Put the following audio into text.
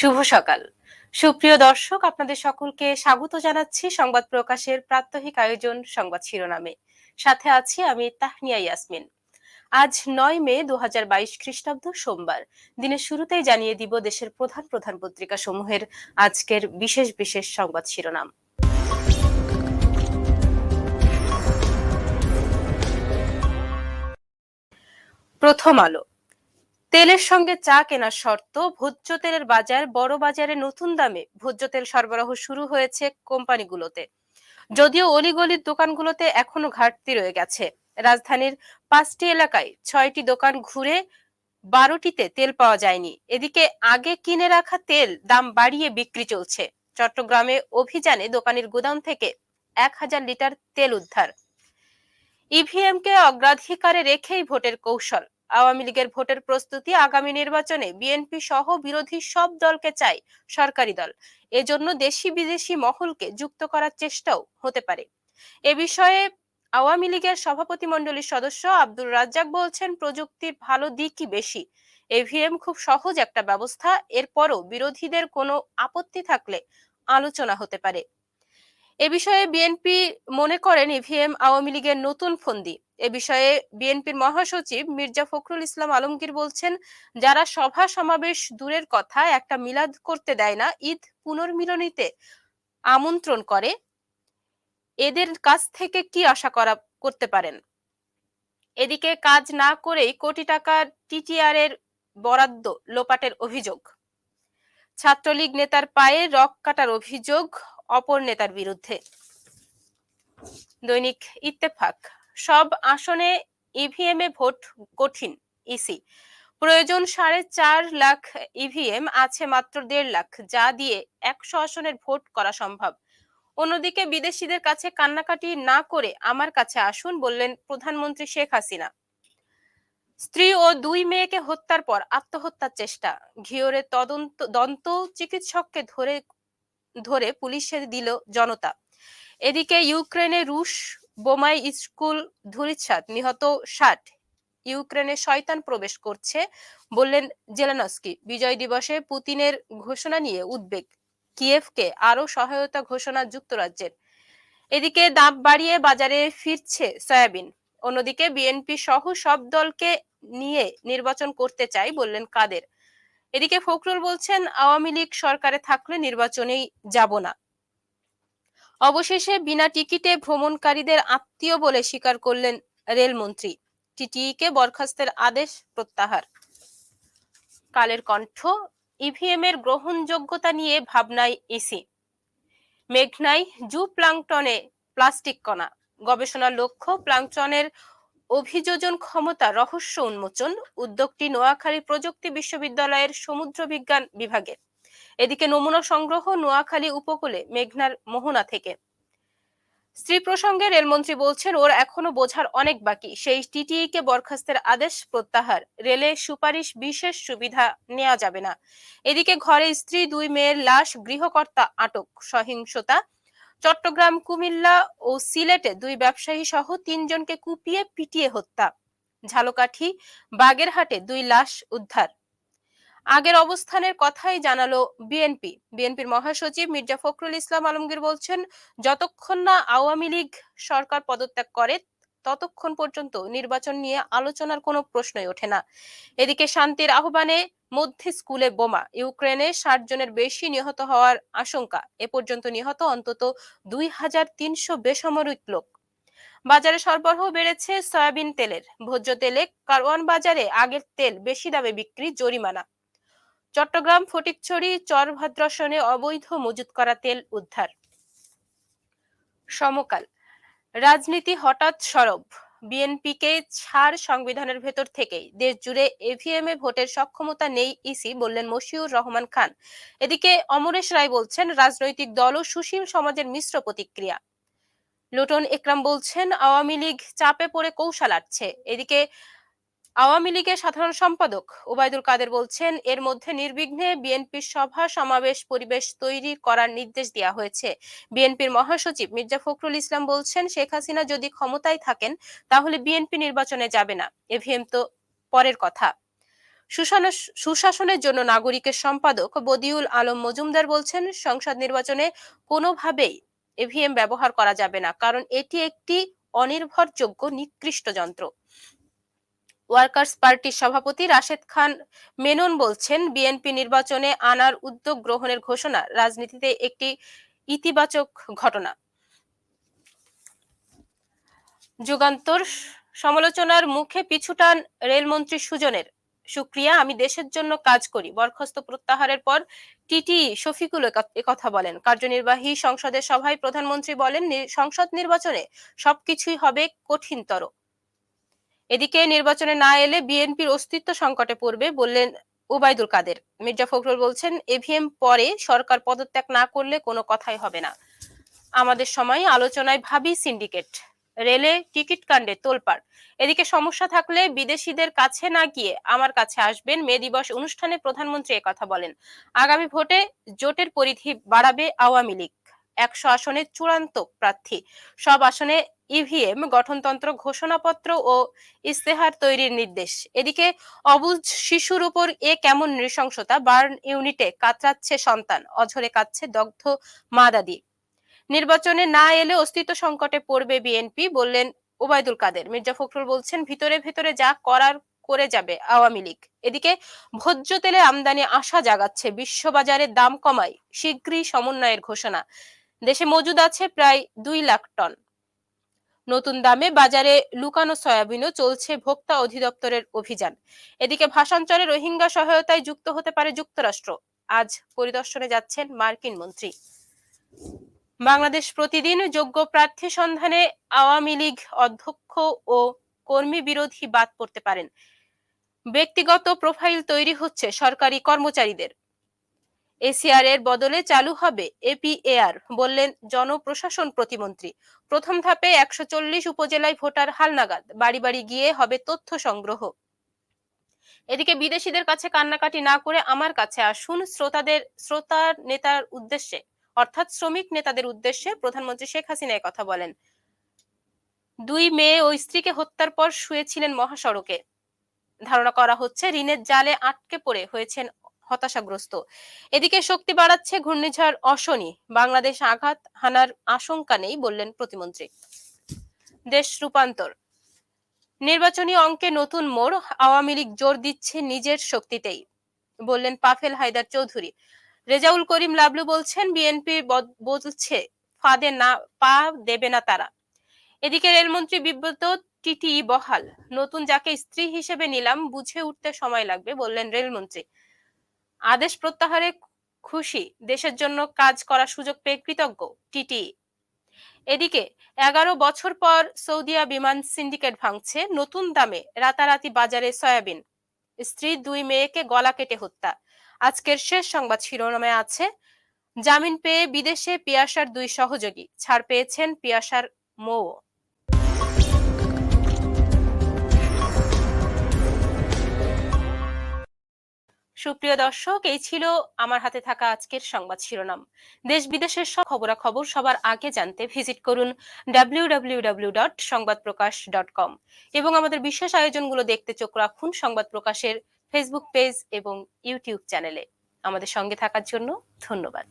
শুভ সকাল। সুপ্রিয় দর্শক, আপনাদের সকলকে স্বাগত জানাচ্ছি সংবাদ প্রকাশের প্রাত্যহিক আয়োজন সংবাদ শিরোনামে। সাথে আছি আমি তাহনিয়া ইয়াসমিন। আজ নয় মে দু হাজার বাইশ খ্রিস্টাব্দ সোমবার। দিনের শুরুতেই জানিয়ে দিব দেশের প্রধান প্রধান পত্রিকা সমূহের আজকের বিশেষ বিশেষ সংবাদ শিরোনাম। প্রথম আলো। তেলের সঙ্গে চা কেনার শর্ত, ভোজ্য তেলের বাজার বড় বাজারে নতুন দামে। ভোজ্য তেল সরবরাহ শুরু হয়েছে কোম্পানিগুলোতে। যদিও অলিগলির দোকানগুলোতে এখনও ঘাটতি রয়ে গেছে। রাজধানীর পাঁচটি এলাকায় ছয়টি দোকান ঘুরে বারোটিতে তেল পাওয়া যায়নি। এদিকে আগে কিনে রাখা তেল দাম বাড়িয়ে বিক্রি চলছে। চট্টগ্রামে অভিযানে দোকানের গুদাম থেকে এক হাজার লিটার তেল উদ্ধার। ইভিএম কে অগ্রাধিকারে রেখেই ভোটের কৌশল। আওয়ামী লীগের ভোটের প্রস্তুতি আগামী নির্বাচনে বিএনপি সহ বিরোধী সব দলকে চাই সরকারি দল। এজন্য দেশি বিদেশি মহলকে যুক্ত করার চেষ্টাও হতে পারে। এ বিষয়ে আওয়ামী লীগের সভাপতি মণ্ডলীর সদস্য আব্দুর রাজ্জাক বলছেন, প্রযুক্তির ভালো দিকই বেশি। এভিএম খুব সহজ একটা ব্যবস্থা, এরপরও বিরোধীদের কোনো আপত্তি থাকলে আলোচনা হতে পারে। এ বিষয়ে বিএনপি মনে করেন ইভিএম আওয়ামী লীগের নতুন ফন্দি। এ বিষয়ে বিএনপির মহাসচিব মির্জা ফখরুল ইসলাম আলমগীর বলছেন, যারা সভা সমাবেশ দূরের কথা একটা মিলাদ করতে দেয় না, ঈদ পুনর্মিলনীতে আমন্ত্রণ করে, এদের কাছ থেকে কি আশা করা, করতে পারেন? এদিকে কাজ না করেই কোটি টাকার টিটিআর এর বরাদ্দ, লোপাটের অভিযোগ। ছাত্রলীগ নেতার পায়ে রক কাটার অভিযোগ অপর নেতার বিরুদ্ধে। দৈনিক ইত্তেফাক। সব আসনে ইভিএম এ ভোট কঠিন ইসি প্রয়োজন সাড়ে চার লাখ ইভিএম আছে মাত্র দেড় লাখ, যা দিয়ে একশো আসনের ভোট করা সম্ভব। অন্যদিকে বিদেশিদের কাছে কান্নাকাটি না করে আমার কাছে আসুন বললেন প্রধানমন্ত্রী শেখ হাসিনা। স্ত্রী ও দুই মেয়েকে হত্যার পর আত্মহত্যার চেষ্টা, ঘিওরে তদন্ত, দন্ত চিকিৎসককে ধরে ধরে পুলিশে দিল জনতা। এদিকে ইউক্রেনে রুশ বোমাই স্কুল ধুরিচ্ছাদ নিহত ষাট। ইউক্রেনে শয়তান প্রবেশ করছে বললেন জেলানস্কি। বিজয় দিবসে পুতিনের ঘোষণা নিয়ে উদ্বেগ। কিয়েভকে আরও সহায়তা ঘোষণা যুক্তরাজ্যের। এদিকে দাম বাড়িয়ে বাজারে ফিরছে সয়াবিন। অন্যদিকে বিএনপি সহ সব দলকে নিয়ে নির্বাচন করতে চাই বললেন কাদের। এদিকে ফখরুল বলছেন, আওয়ামী লীগ সরকারে থাকলে নির্বাচনেই যাব না। অবশেষে বিনা টিকিটে ভ্রমণকারীদের আত্মীয় বলে স্বীকার করলেন রেলমন্ত্রী। টিটিইকে বরখাস্তের আদেশ প্রত্যাহার। কালের কণ্ঠ ইভিএম এর গ্রহণযোগ্যতা নিয়ে ভাবনায় ইসি মেঘনাই জু প্লাংটনে প্লাস্টিক কণা। গবেষণার লক্ষ্য, প্লাংটনের অভিযোজন ক্ষমতা, রহস্য উন্মোচন, উদ্যোগটি নোয়াখালী প্রযুক্তি বিশ্ববিদ্যালয়ের সমুদ্র বিজ্ঞান বিভাগের। এদিকে নমুনা সংগ্রহ নোয়াখালী উপকূলে মেঘনার মোহনা থেকে। স্ত্রী প্রসঙ্গে রেলমন্ত্রী বলছেন, ওর এখনও বোঝার অনেক বাকি। সেই টিটিই কে বরখাস্তের আদেশ প্রত্যাহার। রেলে সুপারিশ বিশেষ সুবিধা নেওয়া যাবে না। এদিকে ঘরে স্ত্রী, দুই মেয়ের লাশ গৃহকর্তা আটক। সহিংসতা। চট্টগ্রাম, কুমিল্লা ও সিলেটে দুই ব্যবসায়ী সহ তিনজনকে কুপিয়ে পিটিয়ে হত্যা। ঝালকাঠি, বাগেরহাটে দুই লাশ উদ্ধার। আগের অবস্থানের কথাই জানালো বিএনপি। বিএনপির মহাসচিব মির্জা ফখরুল ইসলাম আলমগীর বলছেন, যতক্ষণ না আওয়ামী লীগ সরকার পদত্যাগ করে, ততক্ষণ পর্যন্ত নির্বাচন নিয়ে আলোচনার কোনো প্রশ্নই ওঠে না। এদিকে শান্তির আহ্বানে মধ্যে স্কুলে বোমা, ইউক্রেনে ষাট জনের বেশি নিহত হওয়ার আশঙ্কা, এ পর্যন্ত নিহত অন্তত দুই হাজার তিনশো বেসামরিক লোক। বাজারে সরবরাহ বেড়েছে সয়াবিন তেলের। ভোজ্য তেলে কারওয়ান বাজারে আগের তেল বেশি দামে বিক্রি জরিমানা। চট্টগ্রাম ফটিকছড়ি চরভাদ্রাসনে অবৈধ মজুত করা তেল উদ্ধার। সমকাল। রাজনীতি হঠাৎ সরব। বিএনপিকে ছাড় সংবিধানের ভেতর থেকেই। দেশ জুড়ে এভিএম এ ভোটের সক্ষমতা নেই ইসি বললেন মশিউর রহমান খান। এদিকে অমরেশ রায় বলছেন, রাজনৈতিক দল ও সুশীল সমাজের মিশ্র প্রতিক্রিয়া। লুটন একরাম বলছেন, আওয়ামী লীগ চাপে পড়ে কৌশল আটছে। এদিকে আওয়ামী লীগের সাধারণ সম্পাদক ওবায়দুল কাদের বলছেন, এর মধ্যে নির্বিঘ্নে বিএনপির সভা, সমাবেশ, পরিবেশ তৈরি করার নির্দেশ দেওয়া হয়েছে। বিএনপির মহাসচিব মির্জা ফখরুল ইসলাম বলছেন, শেখ হাসিনা যদি ক্ষমতায় থাকেন, তাহলে বিএনপি নির্বাচনে যাবে না। এভিএম তো পরের কথা। সুশাসন- সুশাসনের জন্য নাগরিকের সম্পাদক বদিউল আলম মজুমদার বলছেন, সংসদ নির্বাচনে কোনোভাবেই এভিএম ব্যবহার করা যাবে না, কারণ এটি একটি অনির্ভরযোগ্য, নিকৃষ্ট যন্ত্র। ওয়ার্কার্স পার্টির সভাপতি রাশেদ খান মেনন বলছেন, বিএনপি নির্বাচনে আনার উদ্যোগ গ্রহণের ঘোষণা রাজনীতিতে একটি ইতিবাচক ঘটনা। যুগান্তর সমালোচনার মুখে পিছুটান রেলমন্ত্রী সুজনের। সুক্রিয়া, আমি দেশের জন্য কাজ করি, বরখাস্ত প্রত্যাহারের পর টিটি শফিকুল একথা বলেন। কার্যনির্বাহী সংসদের সভায় প্রধানমন্ত্রী বলেন সংসদ নির্বাচনে সবকিছুই হবে কঠিনতর। এদিকে নির্বাচনে না এলে বিএনপির অস্তিত্ব সংকটে পড়বে বললেন উবাইদুল কাদের। মির্জা ফখরুল বলছেন, এভিএম পরে সরকার পদত্যাগ না করলে কোনো কথাই হবে না। আমাদের সময় আলোচনায় ভাবি সিন্ডিকেট। রেলে টিকিট কাণ্ডে তোলপাড়। এদিকে সমস্যা থাকলে বিদেশিদের কাছে না গিয়ে আমার কাছে আসবেন। মে দিবস অনুষ্ঠানে প্রধানমন্ত্রী কথা বলেন। আগামী ভোটে জোটের পরিধি বাড়াবে আওয়ামী লীগ। একশো আসনে চূড়ান্ত প্রার্থী। সব আসনে ইভিএম, গঠনতন্ত্র, ঘোষণাপত্র ও ইস্তেহার তৈরির নির্দেশ। এদিকে অবুজ শিশুর উপর এ কেমন নৃশংসতা? বার্ন ইউনিটে কাতরাচ্ছে সন্তান, অঝরে কাচ্ছে দগ্ধ মা দাদি। নির্বাচনে না এলে অস্তিত্ব সংকটে পড়বে বিএনপি, বললেন ওবায়দুল কাদের। মির্জা ফখরুল বলছেন, ভিতরে ভিতরে যা করার করে যাবে আওয়ামী লীগ। এদিকে ভোজ্য তেলে আমদানি আশা জাগাচ্ছে, বিশ্ববাজারে দাম কমায় শীঘ্রই সমন্বয়ের ঘোষণা। দেশে মজুদ আছে প্রায় দুই লাখ টন। নতুন দামে বাজারে লুকানো সয়াবিনও চলছে ভোক্তা অধিদপ্তরের অভিযান। এদিকে ভাষান্তরে রোহিঙ্গা সহায়তায় যুক্ত হতে পারে যুক্তরাষ্ট্র। আজ পরিদর্শনে যাচ্ছেন মার্কিন মন্ত্রী। বাংলাদেশ প্রতিদিন যোগ্য প্রার্থী সন্ধানে আওয়ামী লীগ অধ্যক্ষ ও কর্মী বিরোধী বাদ পড়তে পারেন। ব্যক্তিগত প্রোফাইল তৈরি হচ্ছে সরকারি কর্মচারীদের। এসিআর এর বদলে চালু হবে এপিএআর বললেন জনপ্রশাসন প্রতিমন্ত্রী। প্রথম ধাপে একশো চল্লিশ উপজেলায় ভোটার হালনাগাদ, বাড়ি বাড়ি গিয়ে হবে তথ্য সংগ্রহ। এদিকে বিদেশিদের কাছে কান্নাকাটি না করে আমার কাছে আসুন শ্রোতাদের, শ্রোতার নেতার উদ্দেশ্যে, অর্থাৎ শ্রমিক নেতাদের উদ্দেশ্যে প্রধানমন্ত্রী শেখ হাসিনা কথা বলেন। দুই মেয়ে ও স্ত্রীকে হত্যার পর শুয়েছিলেন মহাসড়কে। ধারণা করা হচ্ছে ঋণের জালে আটকে পড়ে হয়েছেন হতাশাগ্রস্ত। এদিকে শক্তি বাড়াচ্ছে ঘূর্ণিঝড় অশনি। বাংলাদেশ আঘাত হানার আশঙ্কা নেই বললেন প্রতিমন্ত্রী। দেশ রূপান্তর। নির্বাচনী অঙ্কে নতুন মোড়, আওয়ামী লীগ জোর দিচ্ছে নিজের শক্তিতেই, বললেন পাফেল হায়দার চৌধুরী। রেজাউল করিম লাবলু বলছেন, বিএনপি বলছে, ফাঁদে না, পা দেবে না তারা। এদিকে রেলমন্ত্রী বিব্রত টিটি বহাল। নতুন যাকে স্ত্রী হিসেবে নিলাম, বুঝে উঠতে সময় লাগবে, বললেন রেলমন্ত্রী। আদেশ প্রত্যাহারে খুশি, দেশের জন্য কাজ করার সুযোগ পেয়ে কৃতজ্ঞ টিটি এদিকে, এগারো বছর পর সৌদিয়া বিমান সিন্ডিকেট ভাঙছে, নতুন দামে রাতারাতি বাজারে সয়াবিন। স্ত্রী দুই মেয়েকে গলা কেটে হত্যা। আজকের শেষ সংবাদ শিরোনামে আছে, জামিন পেয়ে বিদেশে পিয়াসার দুই সহযোগী, ছাড় পেয়েছেন পিয়াসার মৌ সুপ্রিয় দর্শক, এই ছিল আমার হাতে থাকা আজকের সংবাদ শিরোনাম। দেশ বিদেশের সব খবরাখবর সবার আগে জানতে ভিজিট করুন ডাব্লিউ এবং আমাদের বিশেষ আয়োজনগুলো দেখতে চোখ রাখুন সংবাদ প্রকাশের ফেসবুক পেজ এবং ইউটিউব চ্যানেলে আমাদের সঙ্গে থাকার জন্য ধন্যবাদ।